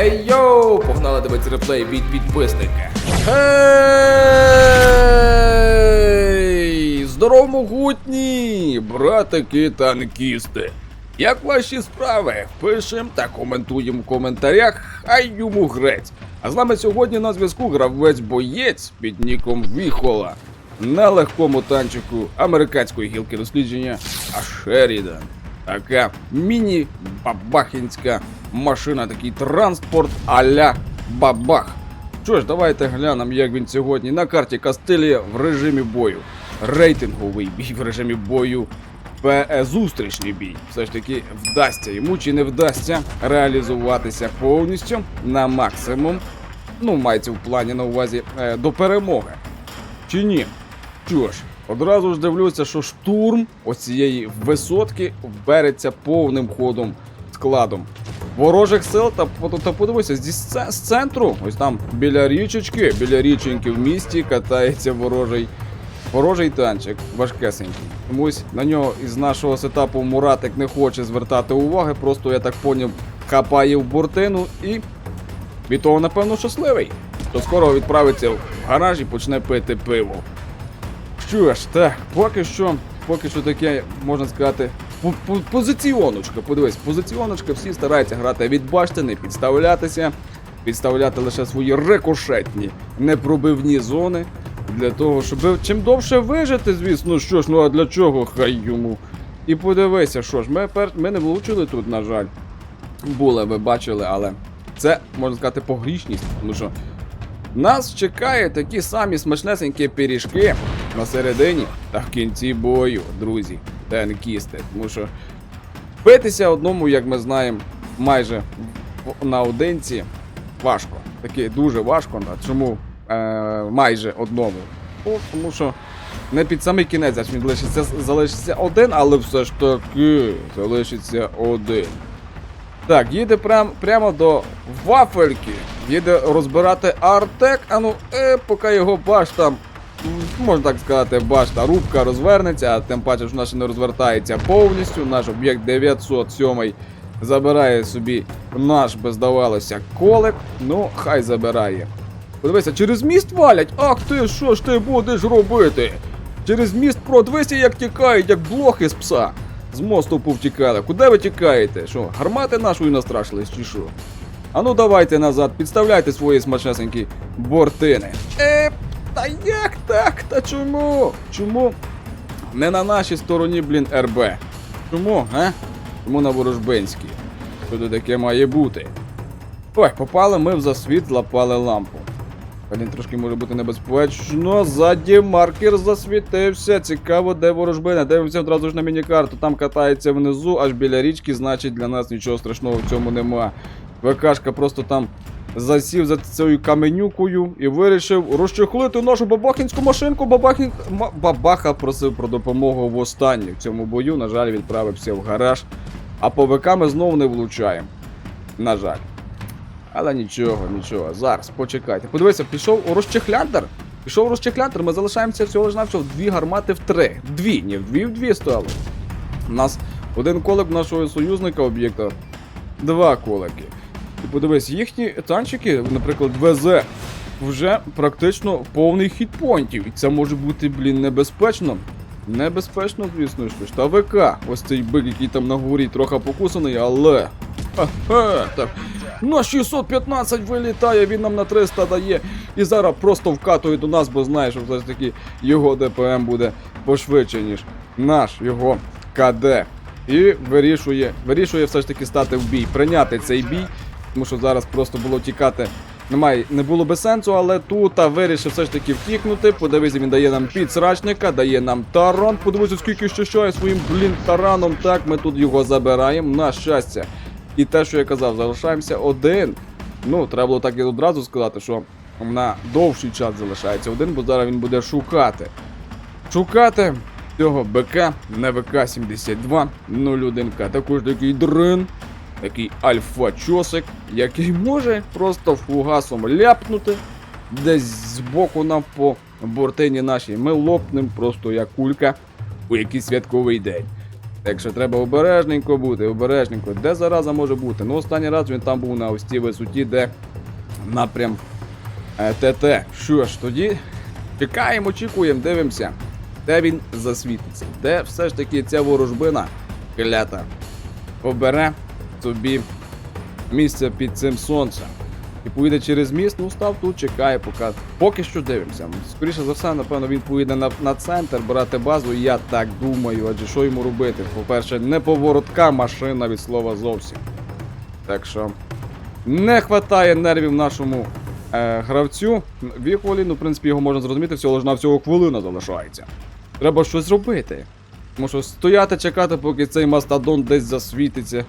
Ей йоу! Погнали дивитися реплей від підписника. Гей! Здорово, могутні! Братики танкісти! Як ваші справи? Пишем та коментуємо в коментарях, хай йому грець. А з нами сьогодні на зв'язку гравець-боєць під ніком Віхола. На легкому танчику американської гілки дослідження Ашерідан. Така міні-бабахінська машина, такий транспорт а-ля бабах. Що ж, давайте глянемо, як він сьогодні на карті Кастилія в режимі бою. Рейтинговий бій в режимі бою. ПЕ зустрічний бій. Все ж таки вдасться йому чи не вдасться реалізуватися повністю на максимум. Ну, мається в плані на увазі е, до перемоги. Чи ні? Що ж, одразу ж дивлюся, що штурм оцієї висотки береться повним ходом складом. Ворожих сил та, та, подивися, зі з центру, ось там біля річечки, біля річеньки в місті катається ворожий, ворожий танчик, важкесенький. Комусь на нього із нашого сетапу Муратик не хоче звертати уваги, просто я так поняв, хапає в бортину і від того, напевно, щасливий. То скоро відправиться в гараж і почне пити пиво. Що ж, так, поки що, поки що таке, можна сказати, позиціоночка. Подивись, позиціоночка, всі стараються грати від башти, не підставлятися, підставляти лише свої рикошетні, непробивні зони. Для того, щоб чим довше вижити, звісно, що ж, ну а для чого хай йому. І подивися, що ж, ми, пер... ми не влучили тут, на жаль. Були, ви бачили, але це, можна сказати, погрішність, тому що нас чекають такі самі смачнесенькі пиріжки на середині та в кінці бою, друзі, танкісти. Тому що битися одному, як ми знаємо, майже наодинці важко. Таке дуже важко. Чому е, майже одному? О, тому що не під самий кінець, аж він лишиться, залишиться один, але все ж таки залишиться один. Так, їде прям, прямо до вафельки. Їде розбирати Артек. А ну, е, поки його башта, м, можна так сказати, башта, рубка розвернеться, а тим паче, що наша не розвертається повністю. Наш об'єкт 907 забирає собі наш, би здавалося, колик. Ну, хай забирає. Подивися, через міст валять. Ах ти, що ж ти будеш робити? Через міст продвися, як тікають, як блохи з пса. З мосту повтікали. Куди ви тікаєте? Що, гармати нашої настрашились чи що? А ну давайте назад, підставляйте свої смачнесенькі бортини. Е, та як так? Та чому? Чому? Не на нашій стороні, блін, РБ. Чому, га? Чому на ворожбинській? Що тут таке має бути? Ой, попали ми в засвіт, злапали лампу. Блін, трошки може бути небезпечно. Ззаді маркер засвітився. Цікаво, де ворожбина. Дивимося одразу ж на мінікарту. Там катається внизу, аж біля річки, значить для нас нічого страшного в цьому нема. ВКшка просто там засів за цією каменюкою і вирішив розчехлити нашу бабахінську машинку. Бабахін... Бабаха просив про допомогу в останній в цьому бою. На жаль, відправився в гараж. А по ВК ми знову не влучаємо. На жаль. Але нічого, нічого. Зараз почекайте. Подивися, пішов у розчехляндер. Пішов у розчехляндер, ми залишаємося всього ж навсього дві гармати в три. Дві, ні, в дві в дві стало. У нас один колик нашого союзника об'єкта, два колики. Подивись, їхні танчики, наприклад, ВЗ, вже практично повний хітпойнтів. І це може бути, блін, небезпечно. Небезпечно, звісно ж. Та ВК, ось цей бик, який там на горі трохи покусаний, але. Ага, так. На 615 вилітає, він нам на 300 дає. І зараз просто вкатує до нас, бо знає, що все ж таки його ДПМ буде пошвидше, ніж наш його КД. І вирішує, вирішує все ж таки стати в бій, прийняти цей бій, тому що зараз просто було тікати. Немає, не було би сенсу, але тут вирішив все ж таки втікнути. Подивися, він дає нам підсрачника, дає нам таран. Подивися, скільки щащає своїм блін тараном. Так, ми тут його забираємо. На щастя. І те, що я казав, залишаємося один. Ну, треба було так і одразу сказати, що на довший час залишається один, бо зараз він буде шукати. Шукати цього БК на ВК-72 01К. Також такий дрин, такий альфа-чосик, який може просто фугасом ляпнути десь збоку нам по бортині нашій. Ми лопнем просто як кулька у якийсь святковий день. Так що треба обережненько бути, обережненько. Де зараза може бути? Ну, останній раз він там був на ось тій висоті, де напрям е, ТТ. Що ж, тоді чекаємо, очікуємо, дивимося, де він засвітиться, де все ж таки ця ворожбина клята обере собі місце під цим сонцем. І поїде через міст, ну став тут, чекає, поки. Поки що дивимося. Скоріше за все, напевно, він поїде на, на центр брати базу, я так думаю, адже що йому робити? По-перше, не поворотка машина від слова зовсім. Так що не вистачає нервів нашому е, гравцю. Віхолі, ну, в принципі, його можна зрозуміти, всього лиш на всього хвилина залишається. Треба щось робити. Тому що стояти, чекати, поки цей мастодон десь засвітиться.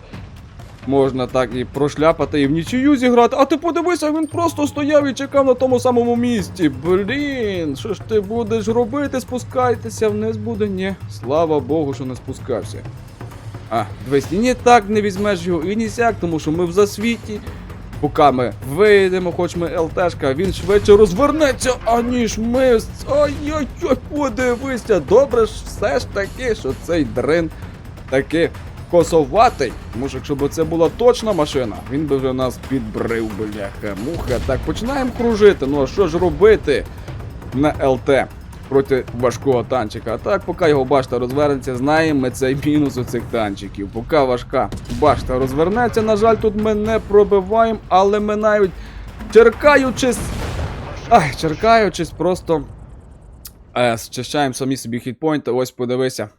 Можна так і прошляпати і в нічию зіграти. А ти подивися, він просто стояв і чекав на тому самому місці. Блін, що ж ти будеш робити? Спускайтеся вниз буде? Ні. Слава Богу, що не спускався. А, дивись, ні так не візьмеш його, і ні сяк, тому що ми в засвіті. Поки ми вийдемо, хоч ми ЛТшка, він швидше розвернеться, аніж ми. Ой-ой-ой, подивися, добре ж все ж таки, що цей дрин таки косоватий. Тому що якщо б це була точна машина, він би вже нас підбрив, бляха, муха. Так, починаємо кружити. Ну а що ж робити на ЛТ проти важкого танчика? А так, поки його башта розвернеться, знаємо ми цей мінус у цих танчиків. Поки важка башта розвернеться, на жаль, тут ми не пробиваємо, але ми навіть черкаючись. Ай, черкаючись, просто е, зчищаємо самі собі хітпойнти. Ось подивися.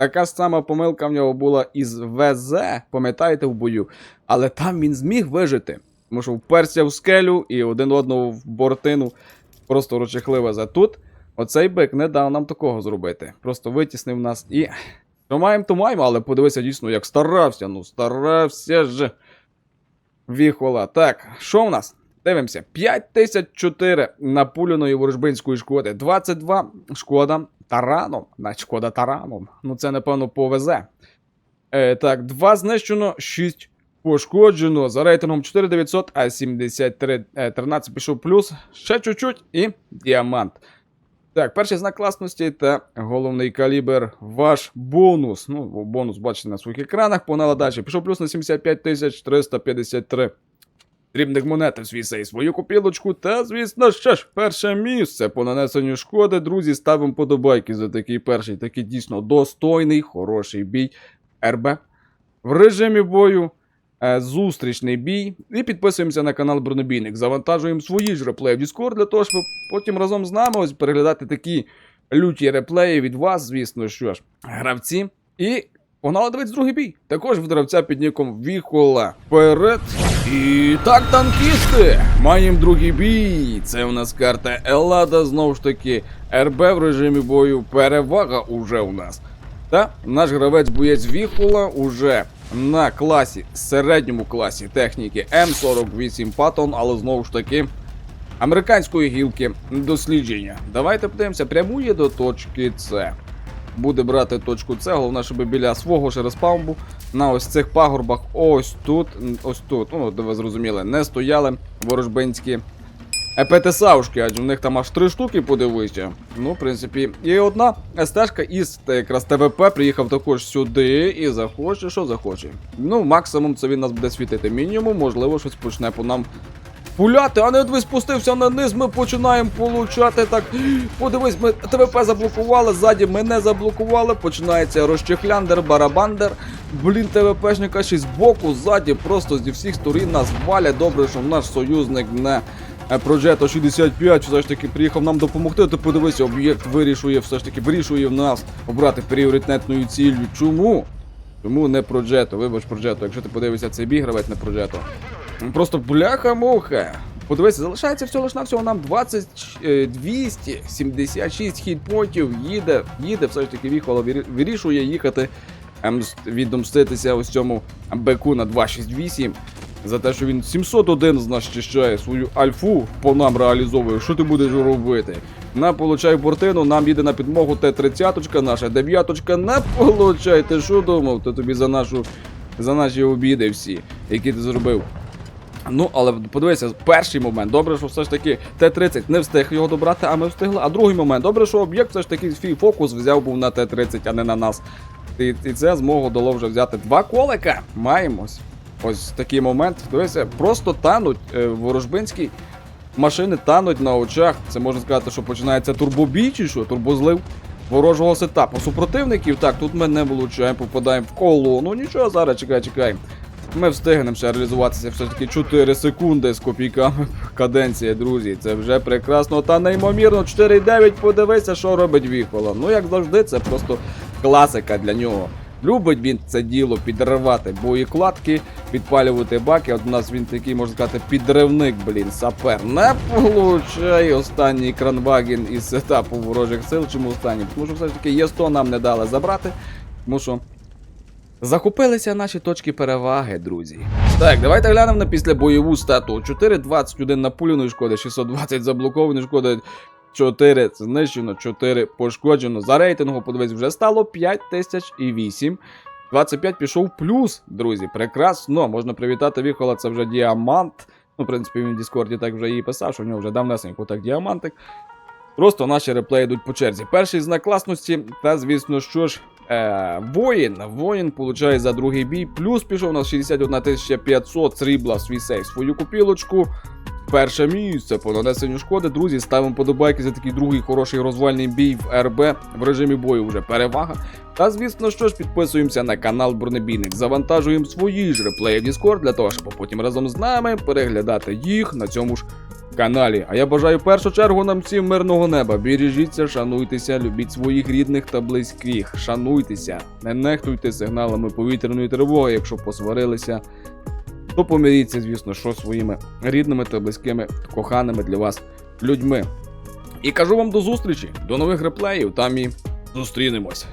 Така сама помилка в нього була із ВЗ, пам'ятаєте, в бою. Але там він зміг вижити. Тому що вперся в скелю і один одного в бортину просто розчехлив за тут. Оцей бик не дав нам такого зробити. Просто витіснив нас і. Що маємо, то маємо, але подивися дійсно, як старався. Ну, старався ж. Віхола. Так, що в нас? Дивимося. 5004 напуляної ворожбинської шкоди. 22 шкода тараном. Навіть шкода тараном. Ну це, напевно, повезе. Е, так, 2 знищено, 6 пошкоджено. За рейтингом 4900, а 73 е, 13 пішов плюс. Ще чуть-чуть і діамант. Так, перший знак класності та головний калібр ваш бонус. Ну, бонус бачите на своїх екранах, погнала далі. Пішов плюс на 75 353 дрібних монет в свій сей свою копілочку. Та, звісно, ще ж перше місце по нанесенню шкоди. Друзі, ставимо подобайки за такий перший, такий дійсно достойний, хороший бій РБ. В режимі бою. е, Зустрічний бій. І підписуємося на канал Бронебійник. Завантажуємо свої ж реплеї в Discord для того, щоб потім разом з нами ось переглядати такі люті реплеї від вас, звісно, що ж, гравці. І погнали дивитися другий бій. Також від гравця під ніком Віхола. Вперед. І так, танкісти! Маємо другий бій. Це у нас карта Елада, знову ж таки, РБ в режимі бою. Перевага уже у нас. Та наш гравець боєць Віхола уже на класі, середньому класі техніки М48 Паттон, але знову ж таки американської гілки дослідження. Давайте подивимося, прямує до точки С. Буде брати точку С, головне, щоб біля свого ж респаунбу на ось цих пагорбах, ось тут, ось тут, ну, де ви зрозуміли, не стояли ворожбинські ЕПТСАушки, адже в них там аж три штуки подивися. Ну, в принципі, і одна СТшка із якраз ТВП приїхав також сюди і захоче, що захоче. Ну, максимум це він нас буде світити. Мінімум, можливо, щось почне по нам пуляти, а не ви спустився на низ, ми починаємо получати так. Подивись, ми ТВП заблокували, ззаді мене заблокували, починається розчехляндер, барабандер. Блін, ТВПшника ще й збоку, ззаді, просто зі всіх сторін нас валять. Добре, що наш союзник не е, Progetto 65 все ж таки приїхав нам допомогти. Ти подивися, об'єкт вирішує, все ж таки вирішує в нас обрати пріоритетною ціллю. Чому? Чому не Progetto? Вибач Progetto, якщо ти подивишся цей бій, гравець не Progetto. Просто бляха-муха. Подивися, залишається всього лиш на всього нам 20, е, 276 хітпонтів. Їде, їде, все ж таки Віхола вирі- вирішує їхати ем, відомститися ось цьому беку на 268. За те, що він 701 з нас чищає свою альфу по нам реалізовує. Що ти будеш робити? На получай бортину, нам їде на підмогу Т-30, наша дев'яточка. На получай, ти що думав? То тобі за нашу за наші обіди всі, які ти зробив. Ну, але подивися, перший момент, добре, що все ж таки Т-30 не встиг його добрати, а ми встигли. А другий момент, добре, що об'єкт все ж таки свій фокус взяв був на Т-30, а не на нас. І, і це змогу дало вже взяти два колика. Маємось. Ось такий момент. Дивися, просто тануть е, ворожбинські машини тануть на очах. Це можна сказати, що починається турбобій чи що, турбозлив ворожого сетапу. Супротивників, так, тут ми не влучаємо, попадаємо в колону. Нічого, зараз чекай, чекай. Ми встигнемо ще реалізуватися все ж таки 4 секунди з копійками каденція, друзі. Це вже прекрасно та неймовірно. 4,9, подивися, що робить Віхола. Ну, як завжди, це просто класика для нього. Любить він це діло підривати боєкладки, підпалювати баки. От у нас він такий, можна сказати, підривник, блін, сапер. Не получає останній кранваген із сетапу ворожих сил. Чому останній? Тому що все ж таки є 100 нам не дали забрати. Тому що Захопилися наші точки переваги, друзі. Так, давайте глянемо на післябойову стату. 4,21 напуленої шкоди, 620 заблокованої шкоди, 4 знищено, 4 пошкоджено. За рейтингу, подивись, вже стало 5008. 25 пішов плюс, друзі. Прекрасно. Можна привітати Віхола, це вже діамант. Ну, в принципі, він в Діскорді так вже і писав, що в нього вже давнесенько так діамантик. Просто наші реплеї йдуть по черзі. Перший знак класності, та звісно, що ж, е, воїн. Воїн получає за другий бій. Плюс пішов у нас 61 500 срібла свій сейф. Свою купілочку. Перше місце по нанесенню шкоди. Друзі, ставимо подобайки за такий другий хороший розвальний бій в РБ. В режимі бою вже перевага. Та звісно, що ж підписуємося на канал Бронебійник. Завантажуємо свої ж реплеї в Discord для того, щоб потім разом з нами переглядати їх на цьому ж каналі. А я бажаю в першу чергу нам всім мирного неба. Бережіться, шануйтеся, любіть своїх рідних та близьких. Шануйтеся, не нехтуйте сигналами повітряної тривоги, якщо посварилися. То помиріться, звісно, що своїми рідними та близькими, коханими для вас людьми. І кажу вам до зустрічі, до нових реплеїв, там і зустрінемось.